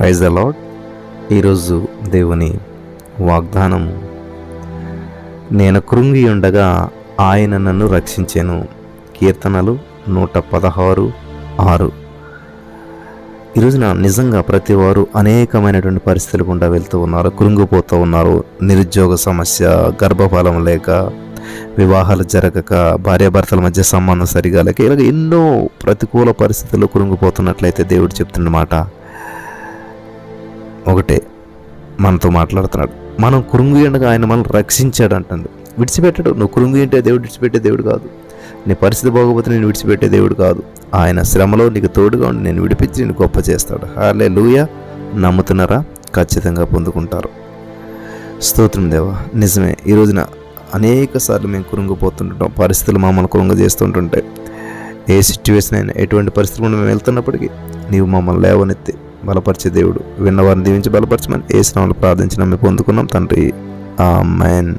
Praise అలాడ్ ఈరోజు దేవుని వాగ్దానము నేను కృంగి ఉండగా ఆయన నన్ను రక్షించాను. కీర్తనలు నూట పదహారు ఆరు. ఈరోజున నిజంగా ప్రతి వారు అనేకమైనటువంటి పరిస్థితులు గుండా వెళ్తూ ఉన్నారు కృంగిపోతూ ఉన్నారు. నిరుద్యోగ సమస్య గర్భఫలం లేక వివాహాలు జరగక భార్యాభర్తల మధ్య సంబంధం సరిగా లేక ఇలాగ ఎన్నో ప్రతికూల పరిస్థితుల్లో కృంగిపోతున్నట్లయితే దేవుడు చెప్తున్నమాట ఒకటే. మనతో మాట్లాడుతున్నాడు. మనం కృంగి ఎండగా ఆయన మనల్ని రక్షించాడు అంటుంది. విడిచిపెట్టాడు. నువ్వు కురుంగు ఏంటే దేవుడు విడిచిపెట్టే దేవుడు కాదు. నీ పరిస్థితి బాగోపోతే నేను విడిచిపెట్టే దేవుడు కాదు. ఆయన శ్రమలో నీకు తోడుగా ఉండి నేను విడిపించి నేను గొప్ప చేస్తాడు. హార్లే లూయ నమ్ముతున్నారా? ఖచ్చితంగా పొందుకుంటారు. స్తోత్రం దేవా. నిజమే ఈ రోజున అనేక సార్లు మేము కురుంగిపోతుంటాం పరిస్థితులు మమ్మల్ని కురుంగ చేస్తుంటుంటాయి. ఏ సిచ్యువేషన్ అయినా ఎటువంటి పరిస్థితులు మేము వెళ్తున్నప్పటికీ నీవు మమ్మల్ని లేవనెత్తి బలపరిచే దేవుడు. విన్నవారిని దీవించి బలపరచమని ఏ స్నామాలు ప్రార్థించిన మేము పొందుకున్నాం తండ్రి. ఆ మైన్